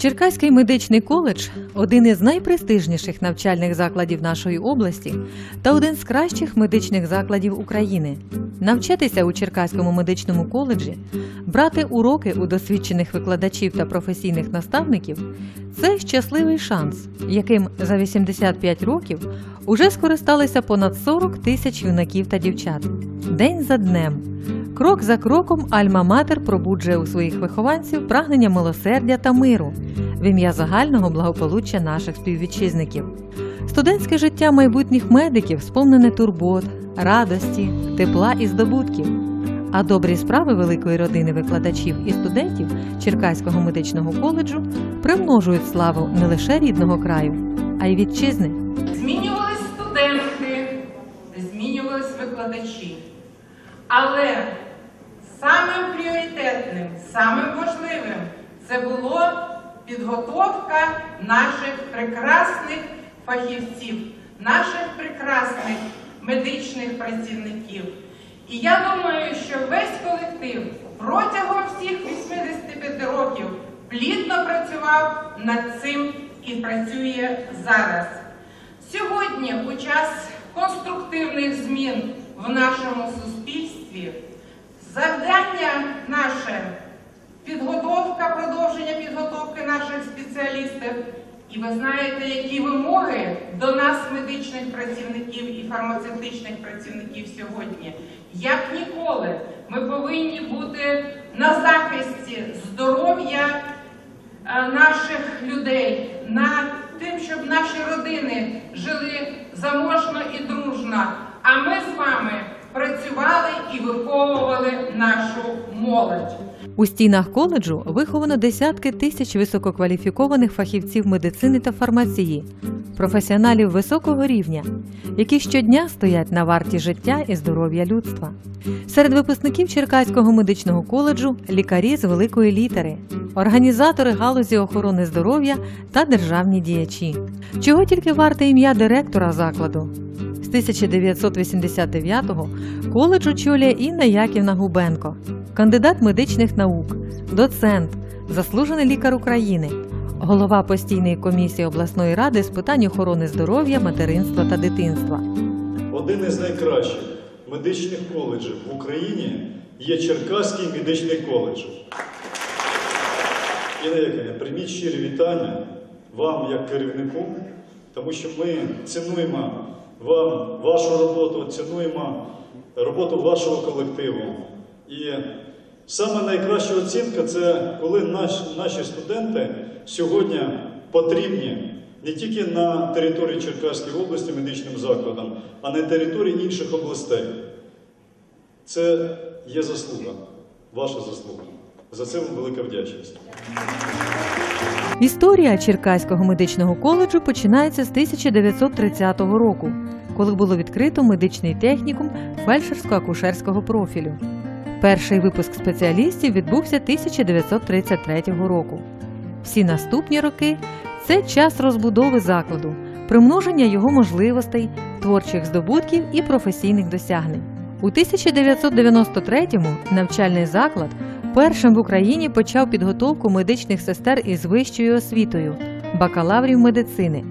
Черкаський медичний коледж один із найпрестижніших навчальних закладів нашої області та один з кращих медичних закладів України. Навчатися у Черкаському медичному коледжі, брати уроки у досвідчених викладачів та професійних наставників це щасливий шанс, яким за 85 років уже скористалися понад 40 тисяч юнаків та дівчат. День за днем. Крок за кроком Альма-Матер пробуджує у своїх вихованців прагнення милосердя та миру в ім'я загального благополуччя наших співвітчизників. Студентське життя майбутніх медиків сповнене турбот, радості, тепла і здобутків. А добрі справи великої родини викладачів і студентів Черкаського медичного коледжу примножують славу не лише рідного краю, а й вітчизни. Змінювались студенти, змінювались викладачі. Але самим пріоритетним, самим важливим це було підготовка наших прекрасних фахівців, наших прекрасних медичних працівників. І я думаю, що весь колектив протягом всіх 85 років плідно працював над цим і працює зараз. Сьогодні, у час конструктивних змін в нашому суспільстві, завдання наше підготовка, продовження підготовки наших спеціалістів. І ви знаєте, які вимоги до нас, медичних працівників і фармацевтичних працівників сьогодні. Як ніколи, ми повинні бути на захисті здоров'я е, наших людей, над тим, щоб наші родини жили заможно і дружно. А ми з вами працювали і виховували нашу молодь. У стінах коледжу виховано десятки тисяч висококваліфікованих фахівців медицини та фармації, професіоналів високого рівня, які щодня стоять на варті життя і здоров'я людства. Серед випускників Черкаського медичного коледжу лікарі з великої літери, організатори галузі охорони здоров'я та державні діячі. Чого тільки варте ім'я директора закладу. З 1989-го коледж очолює Інна Яківна Губенко, кандидат медичних наук, доцент, заслужений лікар України, голова постійної комісії обласної ради з питань охорони здоров'я, материнства та дитинства. Один із найкращих медичних коледжів в Україні є Черкаський медичний коледж. Інна Яковлевна, прийміть щирі вітання вам як керівнику, тому що ми цінуємо вам вашу роботу, цінуємо роботу вашого колективу. І саме найкраща оцінка це коли наш, наші студенти сьогодні потрібні не тільки на території Черкаської області медичним закладам, а на території інших областей. Це є заслуга, ваша заслуга. За це вам велика вдячність. Історія Черкаського медичного коледжу починається з 1930 року, коли було відкрито медичний технікум фельдшерсько-акушерського профілю. Перший випуск спеціалістів відбувся 1933 року. Всі наступні роки це час розбудови закладу, примноження його можливостей, творчих здобутків і професійних досягнень. У 1993-му навчальний заклад першим в Україні почав підготовку медичних сестер із вищою освітою бакалаврів медицини.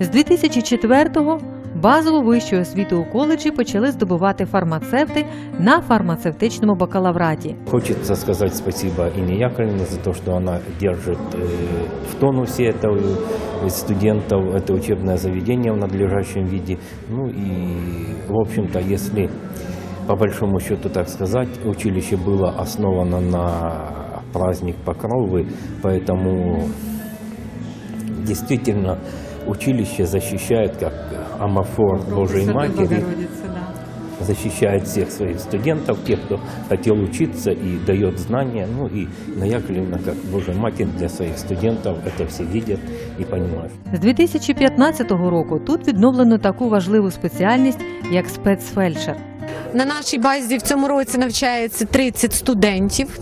З 2004-го базову вищу освіту у коледжі почали здобувати фармацевти на фармацевтичному бакалавраті. Хочется сказать спасибо Ине Яковлевне за то, что она держит э, в тонусе этого э, студентов, это учебное заведение в надлежащем виде. Ну и, в общем-то, если по большому счету так сказать, училище было основано на праздник Покровы, поэтому действительно училище защищает как амофор Божьей Матери, защищает всех своих студентов, тех, кто хотел учиться и дает знания. Ну и Инна Яковлевна, как Божья Матерь для своих студентов, это все видят и понимают. З 2015 року тут відновлено таку важливу спеціальність, як спецфельдшер. На нашій базі в цьому році навчається 30 студентів.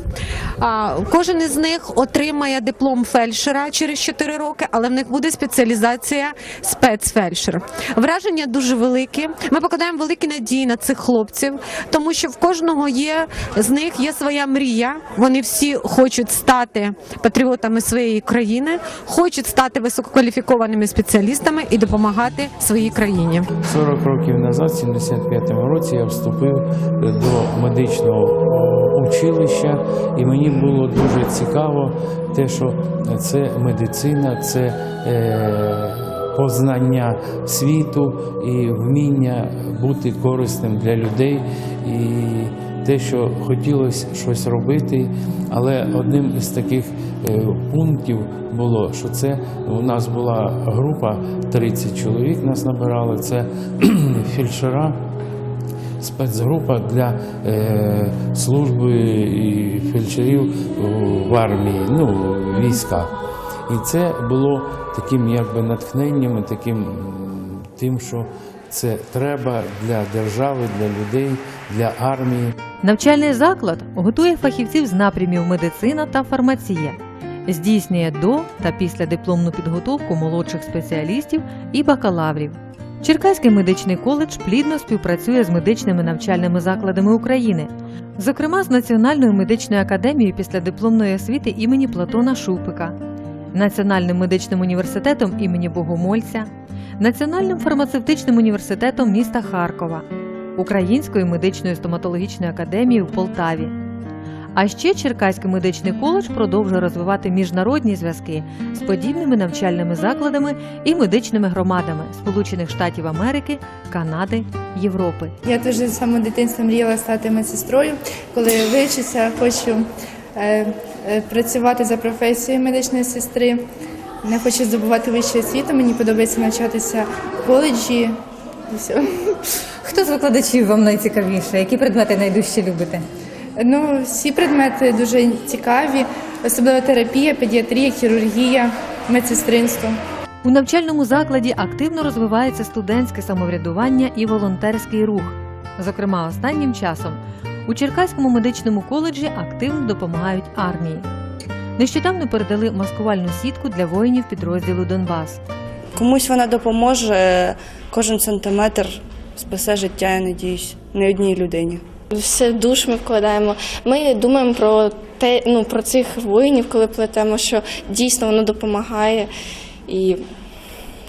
Кожен із них отримає диплом фельдшера через 4 роки, але в них буде спеціалізація спецфельдшер. Враження дуже великі. Ми покладаємо великі надії на цих хлопців, тому що в кожного є з них є своя мрія. Вони всі хочуть стати патріотами своєї країни, хочуть стати висококваліфікованими спеціалістами і допомагати своїй країні. 40 років назад, в 75-му році, я вступив до медичного училища, і мені було дуже цікаво те, що це медицина, це е, познання світу і вміння бути корисним для людей. І те, що хотілося щось робити, але одним із таких е, пунктів було, що це у нас була група 30 чоловік, нас набирали. Це фельдшера, спецгрупа для е, служби і фельдшерів в армії, ну, в військах. І це було таким якби натхненням, таким тим, що це треба для держави, для людей, для армії. Навчальний заклад готує фахівців з напрямів медицина та фармація, здійснює до та післядипломну підготовку молодших спеціалістів і бакалаврів. Черкаський медичний коледж плідно співпрацює з медичними навчальними закладами України, зокрема з Національною медичною академією післядипломної освіти імені Платона Шупика, Національним медичним університетом імені Богомольця, Національним фармацевтичним університетом міста Харкова, Українською медичною стоматологічною академією в Полтаві. А ще Черкаський медичний коледж продовжує розвивати міжнародні зв'язки з подібними навчальними закладами і медичними громадами Сполучених Штатів Америки, Канади, Європи. Я дуже з самого дитинства мріяла стати медсестрою. Коли вивчуся, хочу е, е, працювати за професією медичної сестри. Не хочу здобувати вищу освіту, мені подобається навчатися в коледжі. І все. Хто з викладачів вам найцікавіше? Які предмети найдужче любите? Ну, всі предмети дуже цікаві, особливо терапія, педіатрія, хірургія, медсестринство. У навчальному закладі активно розвивається студентське самоврядування і волонтерський рух. Зокрема, останнім часом у Черкаському медичному коледжі активно допомагають армії. Нещодавно передали маскувальну сітку для воїнів підрозділу Донбас. Комусь вона допоможе, кожен сантиметр спасе життя, я надіюсь, не одній людині. Все душ ми вкладаємо. Ми думаємо про те, ну про цих воїнів, коли плетемо, що дійсно воно допомагає, і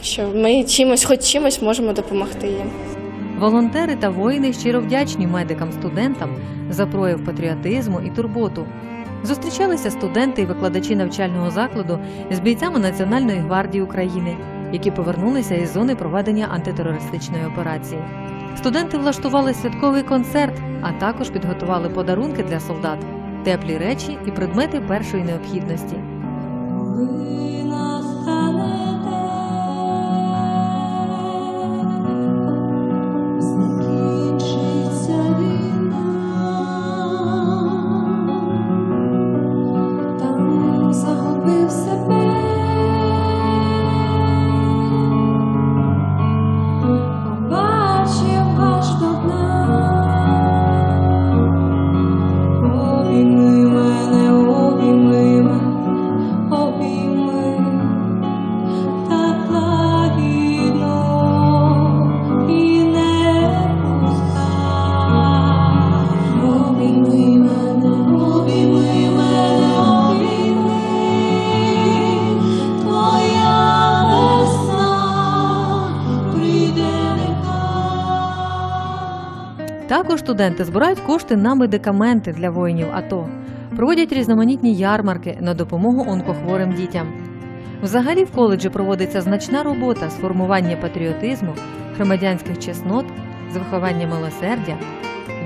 що ми чимось, хоч чимось можемо допомогти їм. Волонтери та воїни щиро вдячні медикам-студентам за прояв патріотизму і турботу. Зустрічалися студенти і викладачі навчального закладу з бійцями Національної гвардії України, які повернулися із зони проведення антитерористичної операції. Студенти влаштували святковий концерт, а також підготували подарунки для солдат, теплі речі і предмети першої необхідності. Також студенти збирають кошти на медикаменти для воїнів АТО, проводять різноманітні ярмарки на допомогу онкохворим дітям. Взагалі в коледжі проводиться значна робота з формування патріотизму, громадянських чеснот, з виховання милосердя,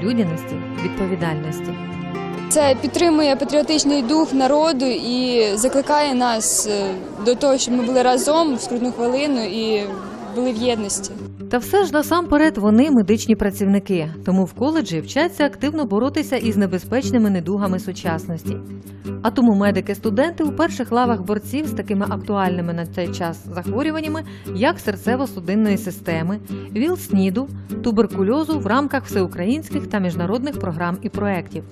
людяності, відповідальності. Це підтримує патріотичний дух народу і закликає нас е, до того, щоб ми були разом в скрутну хвилину і були в єдності. Та все ж насамперед вони медичні працівники, тому в коледжі вчаться активно боротися із небезпечними недугами сучасності. А тому медики-студенти у перших лавах борців з такими актуальними на цей час захворюваннями, як серцево-судинної системи, ВІЛ-СНІДу, туберкульозу в рамках всеукраїнських та міжнародних програм і проєктів.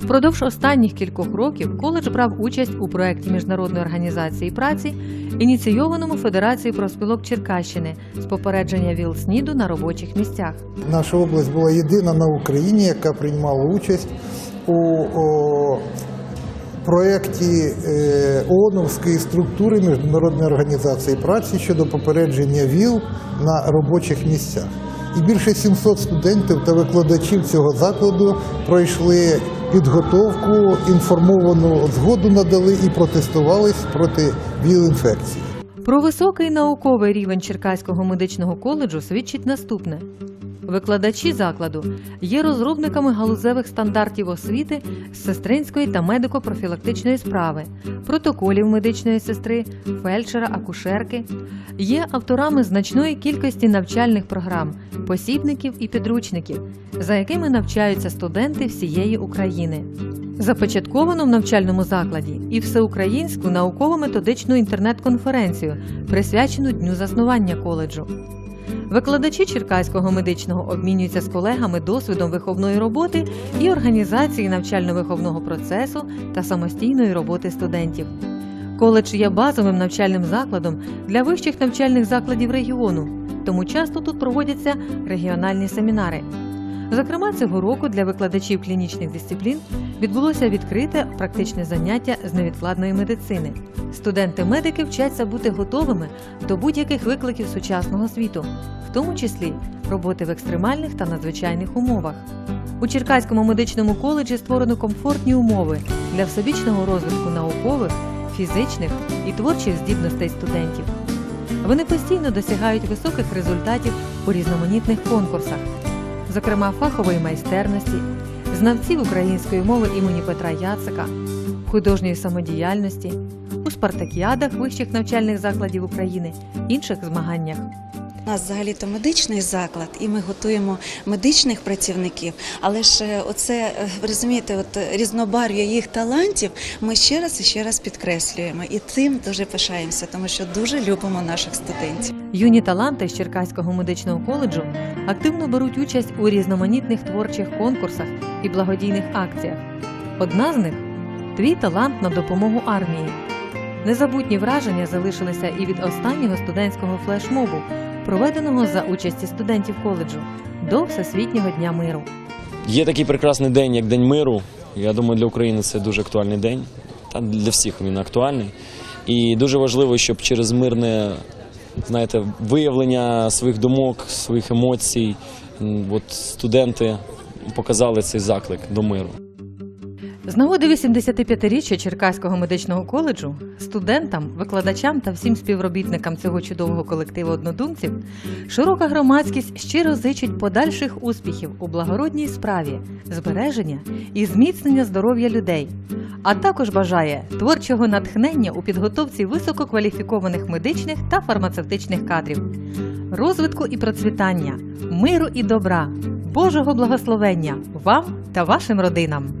Впродовж останніх кількох років коледж брав участь у проєкті Міжнародної організації праці, ініційованому Федерацією профспілок Черкащини з попередження ВІЛ-СНІДу на робочих місцях. Наша область була єдина на Україні, яка приймала участь у о, проєкті е, ООНовської структури Міжнародної організації праці щодо попередження ВІЛ на робочих місцях. І більше 700 студентів та викладачів цього закладу пройшли підготовку, інформовану згоду надали і протестувались проти ВІЛ-інфекції. Про високий науковий рівень Черкаського медичного коледжу свідчить наступне. Викладачі закладу є розробниками галузевих стандартів освіти з сестринської та медико-профілактичної справи, протоколів медичної сестри, фельдшера, акушерки, є авторами значної кількості навчальних програм, посібників і підручників, за якими навчаються студенти всієї України. Започатковано в навчальному закладі і всеукраїнську науково-методичну інтернет-конференцію, присвячену дню заснування коледжу. Викладачі Черкаського медичного обмінюються з колегами досвідом виховної роботи і організації навчально-виховного процесу та самостійної роботи студентів. Коледж є базовим навчальним закладом для вищих навчальних закладів регіону, тому часто тут проводяться регіональні семінари. Зокрема, цього року для викладачів клінічних дисциплін відбулося відкрите практичне заняття з невідкладної медицини. Студенти-медики вчаться бути готовими до будь-яких викликів сучасного світу, в тому числі роботи в екстремальних та надзвичайних умовах. У Черкаському медичному коледжі створено комфортні умови для всебічного розвитку наукових, фізичних і творчих здібностей студентів. Вони постійно досягають високих результатів у різноманітних конкурсах, зокрема фахової майстерності, знавців української мови імені Петра Яцика, художньої самодіяльності, у спартакіадах вищих навчальних закладів України, інших змаганнях. У нас взагалі-то медичний заклад, і ми готуємо медичних працівників. Але ж е, оце е, розумієте, от е, різнобарв'я їх талантів ми ще раз і ще раз підкреслюємо. І цим дуже пишаємося, тому що дуже любимо наших студентів. Юні таланти з Черкаського медичного коледжу активно беруть участь у різноманітних творчих конкурсах і благодійних акціях. Одна з них твій талант на допомогу армії. Незабутні враження залишилися і від останнього студентського флешмобу, проведеного за участі студентів коледжу до Всесвітнього дня миру. Є такий прекрасний день, як День миру. Я думаю, для України це дуже актуальний день. Та для всіх він актуальний. І дуже важливо, щоб через мирне знаєте, виявлення своїх думок, своїх емоцій, от студенти показали цей заклик до миру. З нагоди 85-річчя Черкаського медичного коледжу студентам, викладачам та всім співробітникам цього чудового колективу однодумців широка громадськість щиро зичить подальших успіхів у благородній справі, збереження і зміцнення здоров'я людей, а також бажає творчого натхнення у підготовці висококваліфікованих медичних та фармацевтичних кадрів, розвитку і процвітання, миру і добра, Божого благословення вам та вашим родинам.